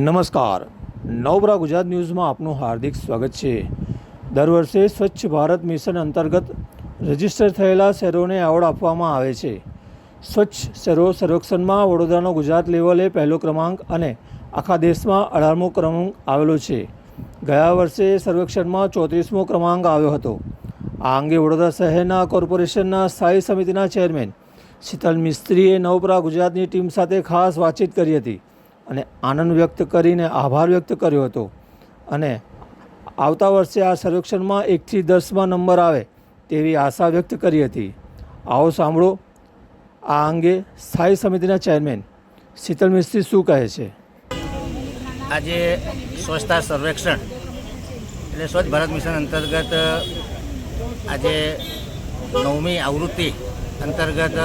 નમસ્કાર. નવબ્રા ગુજરાત ન્યૂઝમાં આપનું હાર્દિક સ્વાગત છે. દર વર્ષે સ્વચ્છ ભારત મિશન અંતર્ગત રજિસ્ટર થયેલા શહેરોને એવોર્ડ આપવામાં આવે છે. સ્વચ્છ શહેરો સર્વેક્ષણમાં વડોદરાનો ગુજરાત લેવલે પહેલો ક્રમાંક અને આખા દેશમાં અઢારમો ક્રમાંક આવેલો છે. ગયા વર્ષે સર્વેક્ષણમાં ચોત્રીસમો ક્રમાંક આવ્યો હતો. આ અંગે વડોદરા શહેરના કોર્પોરેશનના સ્થાયી સમિતિના ચેરમેન શીતલ મિસ્ત્રીએ નવપરા ગુજરાતની ટીમ સાથે ખાસ વાતચીત કરી હતી. અને આનંદ વ્યક્ત કરીને આભાર વ્યક્ત કર્યો હતો. અને આવતા વર્ષે આ સર્વેક્ષણમાં એકથી દસમાં નંબર આવે તેવી આશા વ્યક્ત કરી હતી. આવો સાંભળો. આ અંગે સ્થાયી સમિતિના ચેરમેન શીતલ મિસ્ત્રી શું કહે છે? આજે સ્વચ્છતા સર્વેક્ષણ એટલે સ્વચ્છ ભારત મિશન અંતર્ગત આજે નવમી આવૃત્તિ અંતર્ગત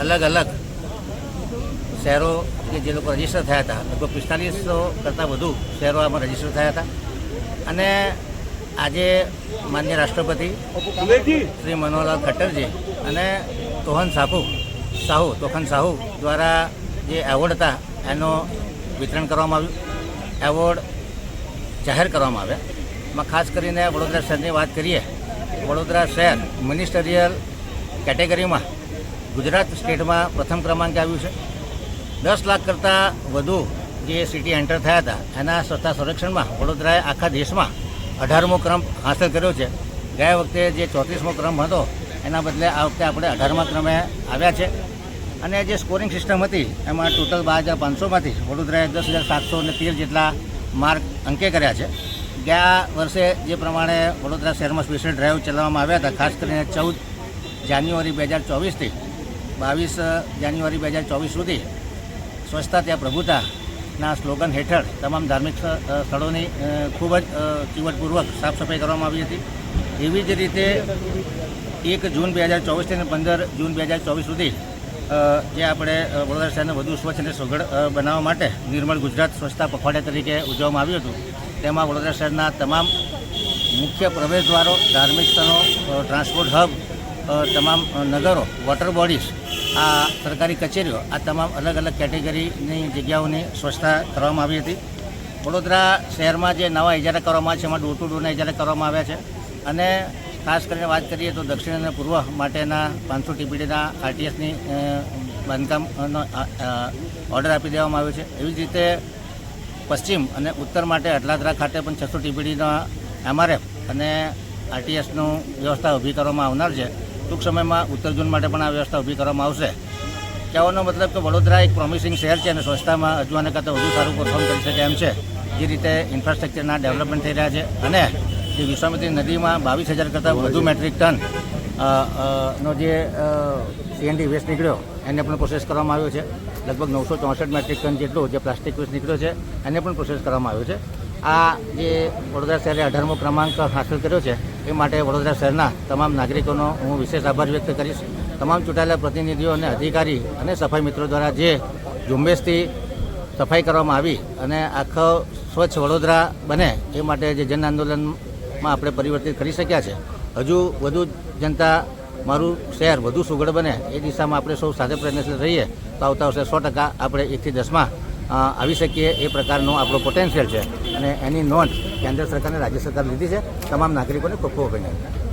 અલગ અલગ શહેરો કે જે લોકો રજિસ્ટર થયા હતા, લગભગ પિસ્તાલીસો કરતાં વધુ શહેરો આમાં રજિસ્ટર થયા હતા. અને આજે માન્ય રાષ્ટ્રપતિ શ્રી મનોહરલાલ ખટ્ટરજી અને તોહન સાહુ સાહુ તોહન સાહુ દ્વારા જે એવોર્ડ હતા, એનો વિતરણ કરવામાં આવ્યું. એવોર્ડ જાહેર કરવામાં આવ્યા. એમાં ખાસ કરીને વડોદરા શહેરની વાત કરીએ, વડોદરા શહેર મિનિસ્ટરિયલ કેટેગરીમાં ગુજરાત સ્ટેટમાં પ્રથમ ક્રમાંકે આવ્યું છે. દસ લાખ કરતાં વધુ જે સિટી એન્ટર થયા હતા, એના સ્વચ્છતા સંરક્ષણમાં વડોદરાએ આખા દેશમાં અઢારમો ક્રમ હાંસલ કર્યો છે. ગયા વખતે જે ચોત્રીસમો ક્રમ હતો, એના બદલે આ વખતે આપણે અઢારમા ક્રમે આવ્યા છે. અને જે સ્કોરિંગ સિસ્ટમ હતી, એમાં ટોટલ બાર હજાર પાંચસોમાંથી વડોદરાએ દસ હજાર સાતસો ને તેર જેટલા માર્ક અંકે કર્યા છે. ગયા વર્ષે જે પ્રમાણે વડોદરા શહેરમાં સ્પેશિયલ ડ્રાઈવ ચલાવવામાં આવ્યા હતા, ખાસ કરીને ચૌદ જાન્યુઆરી બે હજાર ચોવીસથી, બાવીસ જાન્યુઆરી બે હજાર ચોવીસ સુધી સ્વચ્છતા ત્યાં પ્રભુતાના સ્લોગન હેઠળ તમામ ધાર્મિક સ્થ- સ્થળોની ખૂબ જ ચીવટપૂર્વક સાફ સફાઈ કરવામાં આવી હતી. એવી જ રીતે એક જૂન બે હજાર ચોવીસથી અને પંદર જૂન બે હજાર ચોવીસ સુધી જે આપણે વડોદરા શહેરને વધુ સ્વચ્છ અને સુઘડ બનાવવા માટે નિર્મળ ગુજરાત સ્વચ્છતા પખવાડિયા તરીકે ઉજવવામાં આવ્યું હતું. તેમાં વડોદરા શહેરના તમામ મુખ્ય પ્રવેશદ્વારો, ધાર્મિક સ્થળો ટ્રાન્સપોર્ટ હબ તમામ નગરો, વોટર બોડીઝ આ સરકારી કચેરીઓ, આ તમામ અલગ અલગ કેટેગરીની જગ્યાઓની સ્વચ્છતા કરવામાં આવી હતી. વડોદરા શહેરમાં જે નવા ઇજારા કરવામાં છે, એમાં ડોર ટુ ડોરના ઇજારા કરવામાં આવ્યા છે. અને ખાસ કરીને વાત કરીએ તો દક્ષિણ અને પૂર્વ માટેના પાંચસો ટીપીડીના આરટીએસની બાંધકામનો ઓર્ડર આપી દેવામાં આવ્યો છે. એવી જ રીતે પશ્ચિમ અને ઉત્તર માટે અટલાદરા ખાતે પણ છસો ટીપીડીના એમઆરએફ અને આરટીએસનું વ્યવસ્થા ઊભી કરવામાં આવનાર છે. ટૂંક સમયમાં ઉત્તર ઝોન માટે પણ આ વ્યવસ્થા ઊભી કરવામાં આવશે. કહેવાનો મતલબ કે વડોદરા એક પ્રોમિસિંગ શહેર છે અને સ્વચ્છતામાં હજુ આને કરતાં વધુ સારું પરફોર્મ કરી શકે એમ છે. જે રીતે ઇન્ફ્રાસ્ટ્રક્ચરના ડેવલપમેન્ટ થઈ રહ્યા છે અને જે વિશ્વામિત્રી નદીમાં બાવીસ હજાર કરતાં વધુ મેટ્રિક ટન નો જે સીએનડી વેસ્ટ નીકળ્યો, એને પણ પ્રોસેસ કરવામાં આવ્યો છે. લગભગ નવસો ચોસઠ મેટ્રિક ટન જેટલો જે પ્લાસ્ટિક વેસ્ટ નીકળ્યો છે, એને પણ પ્રોસેસ કરવામાં આવ્યો છે. આ જે વડોદરા શહેરે અઢારમો ક્રમાંક હાંસલ કર્યો છે, એ માટે વડોદરા શહેરના તમામ નાગરિકોનો હું વિશેષ આભાર વ્યક્ત કરીશ. તમામ ચૂંટાયેલા પ્રતિનિધિઓ અને અધિકારી અને સફાઈ મિત્રો દ્વારા જે ઝુંબેશથી સફાઈ કરવામાં આવી અને આખો સ્વચ્છ વડોદરા બને, એ માટે જે જન આંદોલનમાં આપણે પરિવર્તિત કરી શક્યા છે. હજુ વધુ જનતા મારું શહેર વધુ સુઘડ બને, એ દિશામાં આપણે સૌ સાથે પ્રયત્નશીલ રહીએ, તો આવતા વર્ષે સો ટકા આપણે એકથી દસમાં આવી શકીએ એ પ્રકારનો આપણો પોટેન્શિયલ છે. અને એની નોંધ કેન્દ્ર સરકારને રાજ્ય સરકાર લીધી છે. તમામ નાગરિકોને ખૂબ અભિનંદન.